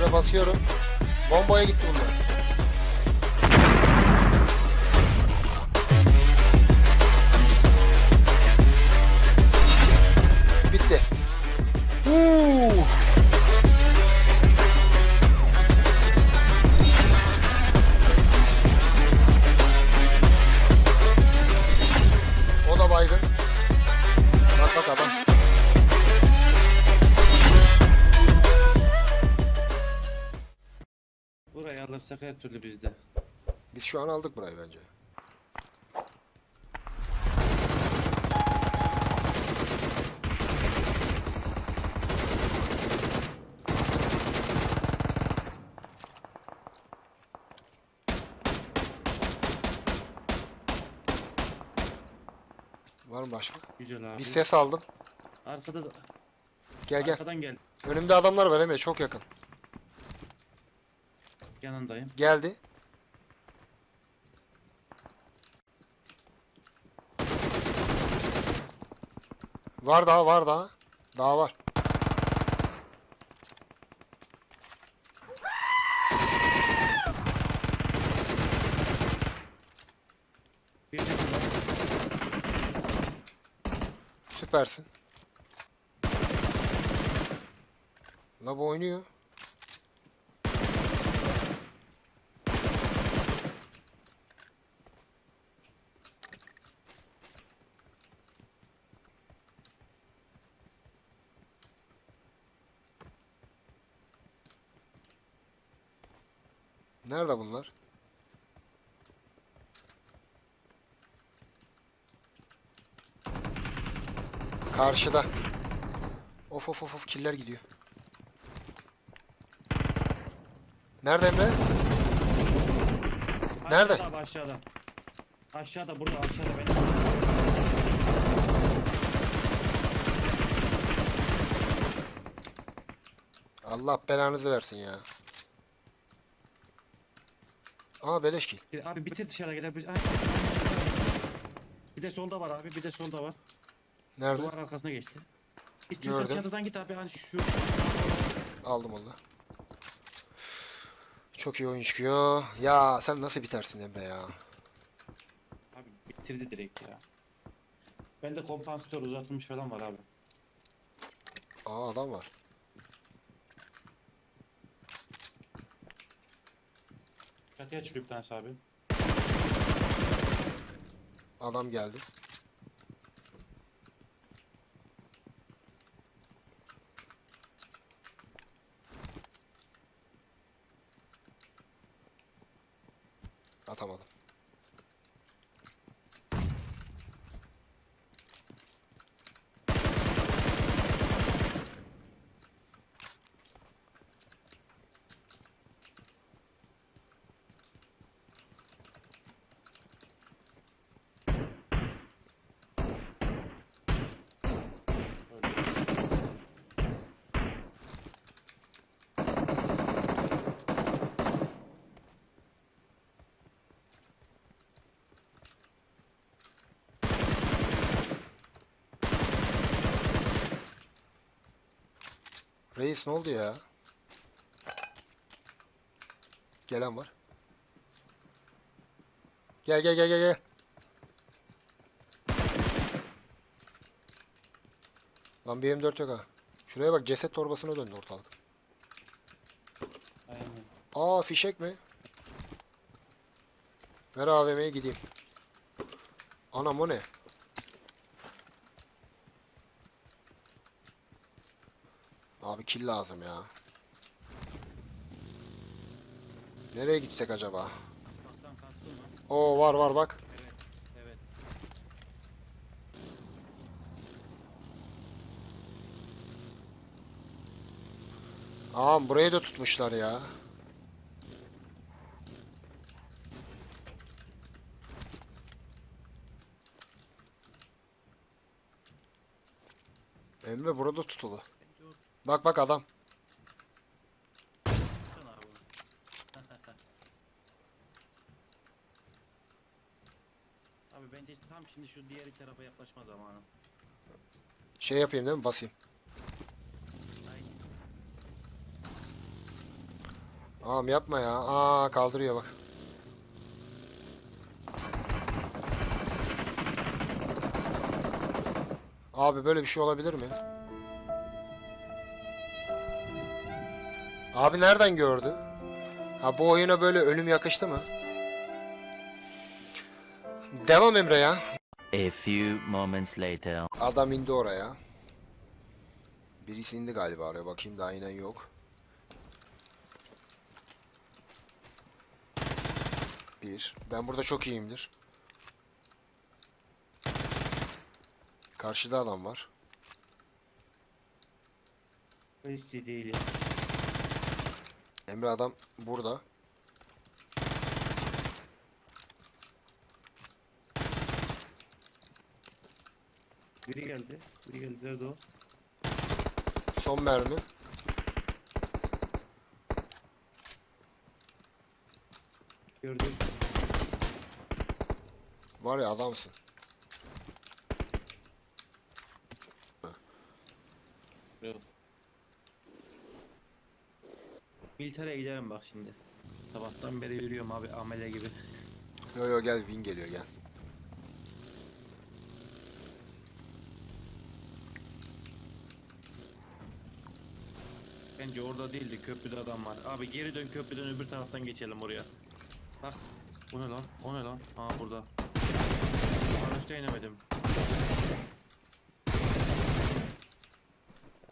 Emre basıyorum. Bombaya gitti bunlar. Burayı alırsak her türlü bizde. Biz şu an aldık burayı bence. Var mı başka? Güzel abi. Bir ses aldım. Arkada da, Gel gel. arkadan gel. Önümde adamlar var Emre çok yakın. Yanındayım. Geldi. Var daha var daha. Daha var. Bir de Süpersin. La bu oynuyor. Nerede bunlar? Karşıda. Of of of of killer gidiyor. Nerede Emre? Nerede? Aşağıda abi aşağıda. Aşağıda burada aşağıda benim. Allah belanızı versin ya. Aa beleş ki. Bir- Abi bitir dışarı gelebilir. Ay. Bir de solda var abi bir de solda var. Nerede? Duvar arkasına geçti. Git git Gördüm. çatıdan git abi hani şu. Aldım da. Çok iyi oyun çıkıyor. Ya sen nasıl bitersin Emre ya? Abi bitirdi direkt ya. Bende kompansatör uzatılmış falan var abi. Aa adam var. Çatıya çıkıyor bir tanesi abi. Adam geldi. Atamadım. Reis ne oldu ya? Gelen var. Gel gel gel gel gel. Lan bir M4 yok ha. Şuraya bak ceset torbasına döndü ortalık. Aynen. Aa fişek mi? Ver AVM'ye gideyim. Anam o ne? Abi kill lazım ya. Nereye gitsek acaba? Oo var var bak. Evet. Aa burayı da tutmuşlar ya. Emre burada tutulu. Bak bak adam. Abi bence tam şimdi şu diğer iki tarafa yaklaşma zamanı. Şey yapayım değil mi? Basayım. Ağam yapma ya. Aa kaldırıyor bak. Abi böyle bir şey olabilir mi? Abi nereden gördü? Ha bu oyuna böyle ölüm yakıştı mı? Devam Emre ya. A few moments later. Adam indi oraya. Birisi indi galiba oraya. Bakayım daha inen yok. Bir. Ben burada çok iyiyimdir. Karşıda adam var. Hiç de değil ya. Emre adam burada. Biri geldi. Biri geldi. Nerede o? Son mermi. Gördüm. Var ya adamsın. Yok. Militer'e gidelim bak şimdi. Sabahtan beri yürüyorum abi amele gibi. Yo yo gel win geliyor gel. Bence orada değildi köprüde adam var. Abi geri dön köprüden öbür taraftan geçelim oraya. Bak. O ne lan? O ne lan? Aa burada. Araçta inemedim.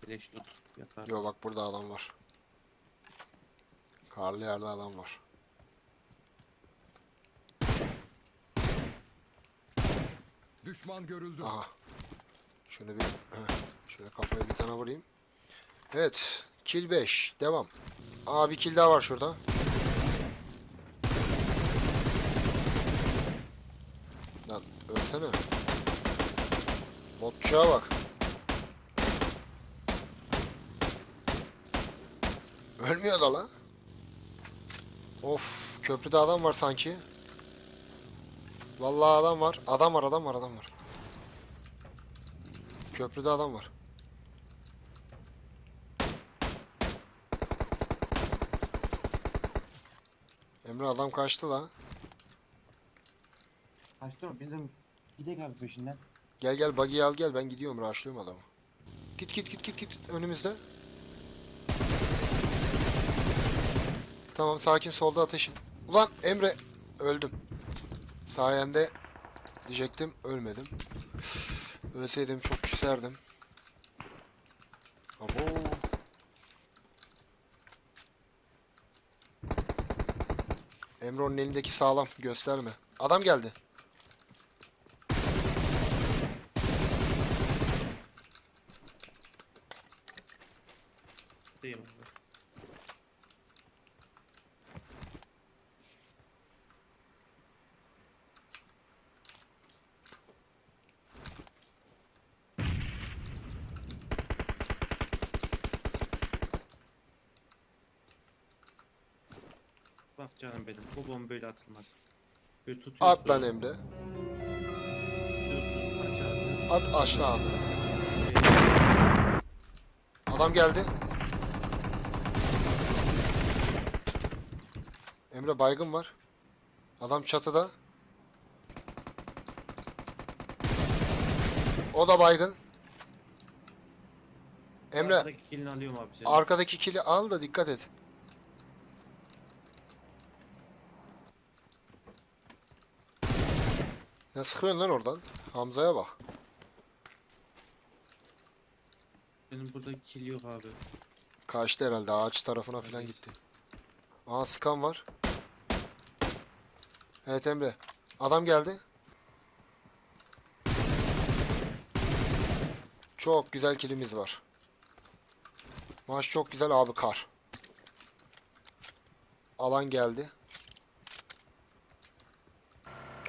Flash tut. Yakar. Yo bak burada adam var. Karlı yerde adam var. Düşman görüldü. Aha. Şöyle bir şöyle kafaya bir tane vurayım. Evet. Kill 5. Devam. Aa bir kill daha var şurada. Lan ölsene. Botçuğa bak. Ölmüyor da lan. Of köprüde adam var sanki. Vallahi adam var. Adam var adam var adam var. Köprüde adam var. Emre adam kaçtı la. Kaçtı mı? Bizim gidelim abi peşinden. Gel gel buggy'i al gel ben gidiyorum rushlıyorum adamı. Git git git git git önümüzde. Tamam sakin solda ateş. Ulan Emre öldüm. Sayende diyecektim ölmedim. Ölseydim çok küserdim. Abo. Emre onun elindeki sağlam gösterme. Adam geldi. Değil abi. Bak canım benim, bu bomba böyle atılmaz. Böyle tutuyorsun. At lan Emre. tutuyorsun, aç ağzını. At aşağı ağzını. Adam geldi. Emre baygın var. Adam çatıda. O da baygın. Emre Arkadaki kilini alıyorum abi seni. arkadaki kili al da dikkat et. Ne sıkıyorsun lan oradan? Hamza'ya bak. Benim burada kill yok abi. Kaçtı herhalde ağaç tarafına falan gitti. Aa skan var. Evet Emre. Adam geldi. Çok güzel kilimiz var. Maç çok güzel abi kar. Alan geldi.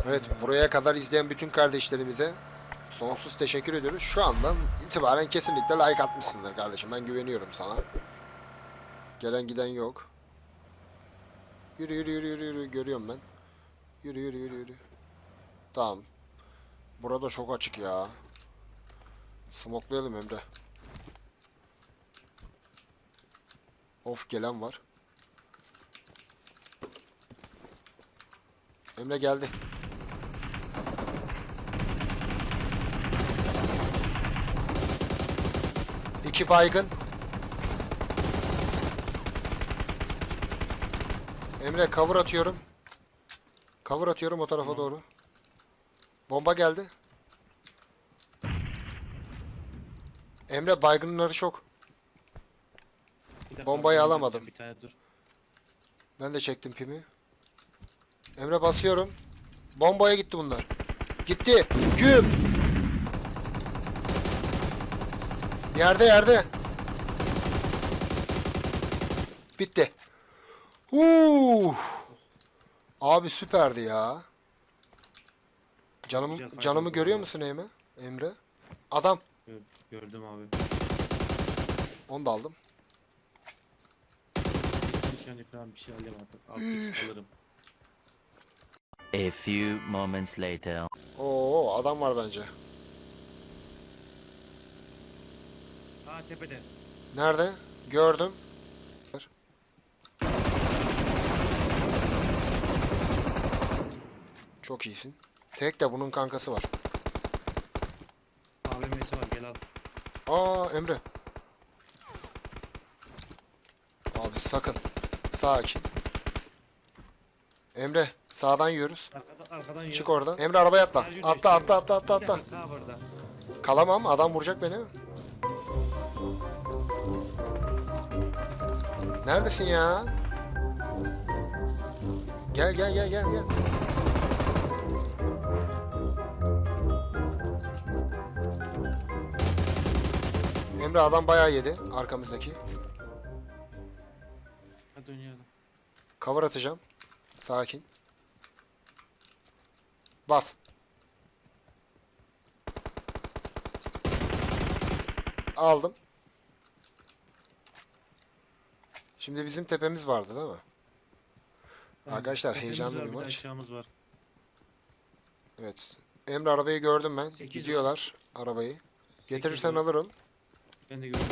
Evet buraya kadar izleyen bütün kardeşlerimize sonsuz teşekkür ediyoruz. Şu andan itibaren kesinlikle like atmışsındır kardeşim. Ben güveniyorum sana. Gelen giden yok. Yürü yürü yürü yürü yürü görüyorum ben. Yürü yürü yürü yürü. Tamam. Burada çok açık ya. Smoklayalım Emre. Of gelen var. Emre geldi. İki baygın. Emre cover atıyorum. Cover atıyorum o tarafa doğru. Bomba geldi. Emre baygınları çok. Bombayı alamadım. Bir tane dur. Ben de çektim pimi. Emre basıyorum. Bombaya gitti bunlar. Gitti. Güm. Yerde yerde. Bitti. Huu. Abi süperdi ya. Canım, canımı görüyor musun Emre? Emre? Adam. Gör- Gördüm abi. Onu da aldım. Nişan falan bir şey alırım. A few moments later. Oo adam var bence. Aa tepede. Nerede? Gördüm. Çok iyisin. Tek de bunun kankası var. AVM'si var gel al. Aa Emre. Abi sakın. Sakin. Emre sağdan yiyoruz. Arkadan, arkadan yiyor. Çık oradan. Emre arabaya atla. Atla atla atla atla atla. Kalamam adam vuracak beni. Neredesin ya? Gel gel gel gel gel. Emre adam bayağı yedi arkamızdaki. Hadi oynayalım. Cover atacağım. Sakin. Bas. Aldım. Şimdi bizim tepemiz vardı değil mi? Tamam, Arkadaşlar, tepemiz heyecanlı var, bir de maç. Aşağımız var. Evet. Emre arabayı gördüm ben. Sekiz Gidiyorlar arabayı. Getirirsen var. alırım. Ben de gördüm.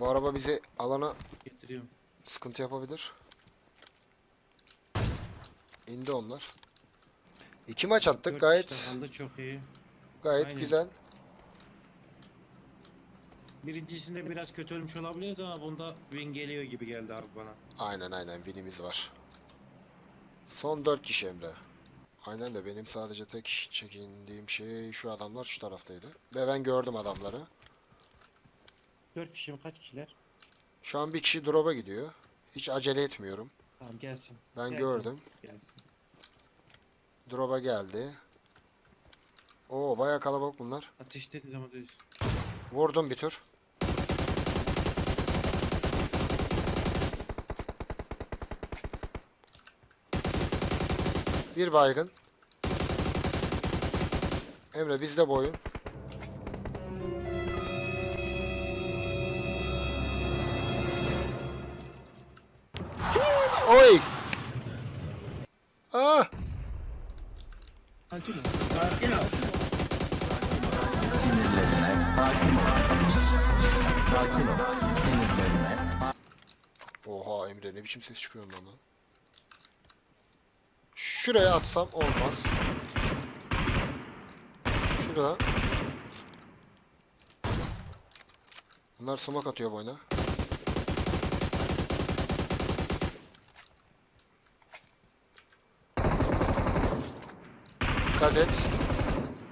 Bu araba bizi alana Getiriyorum. sıkıntı yapabilir. İndi onlar. İki maç attık Dört gayet kişi kaldı, çok iyi. gayet Aynen. güzel. Birincisinde biraz kötü ölmüş olabiliriz ama bunda win geliyor gibi geldi abi bana. Aynen aynen winimiz var. Son 4 kişi Emre. Aynen de benim sadece tek çekindiğim şey şu adamlar şu taraftaydı. Ve ben gördüm adamları. Dört kişi mi kaç kişiler? Şu an bir kişi drop'a gidiyor. Hiç acele etmiyorum. Tamam gelsin. Ben Gelsin. gördüm. Gelsin. Drop'a geldi. Oo bayağı kalabalık bunlar. Ateş dediği zaman diyoruz. Vurdum bir tur. Bir baygın. Emre bizde boyun. Oy! Ah! Oha Emre ne biçim ses çıkıyor ondan lan. Şuraya atsam olmaz. Şurada. Bunlar smoke atıyor boyuna. Dikkat et.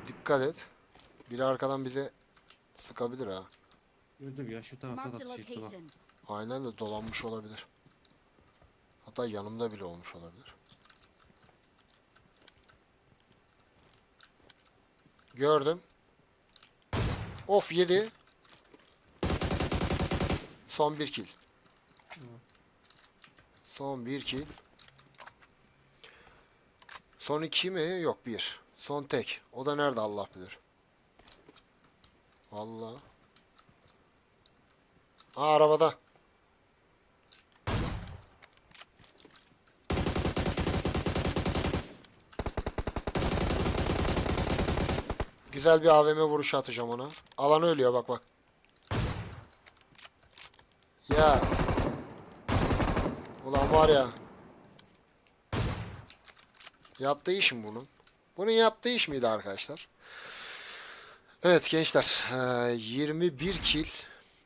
Dikkat et. Biri arkadan bize sıkabilir ha. Gördüm ya şu Marked da a ateş etti bak. location. Aynen de dolanmış olabilir. Hatta yanımda bile olmuş olabilir. Gördüm. Of yedi. Son bir kill. Son bir kill. Son iki mi? Yok bir. Son tek. O da nerede Allah bilir. Vallahi. Aa arabada. Güzel bir AVM vuruşu atacağım ona. Alan ölüyor bak bak. Ya. Ulan var ya. Yaptığı iş mi bunun? Bunun yaptığı iş miydi arkadaşlar? Evet gençler. eee, 21 kill.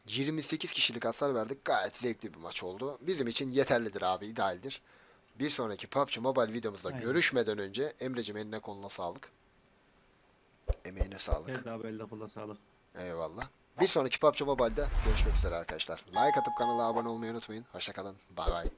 28 kişilik hasar verdik. Gayet zevkli bir maç oldu. Bizim için yeterlidir abi, idealdir. Bir sonraki PUBG Mobile videomuzda Aynen. görüşmeden önce Emre'cim eline koluna sağlık. Emeğine sağlık. Evet abi elde kula sağlık. Eyvallah. Bir sonraki PUBG Mobile'da görüşmek üzere arkadaşlar. Like atıp kanala abone olmayı unutmayın. Hoşçakalın. Bay bay.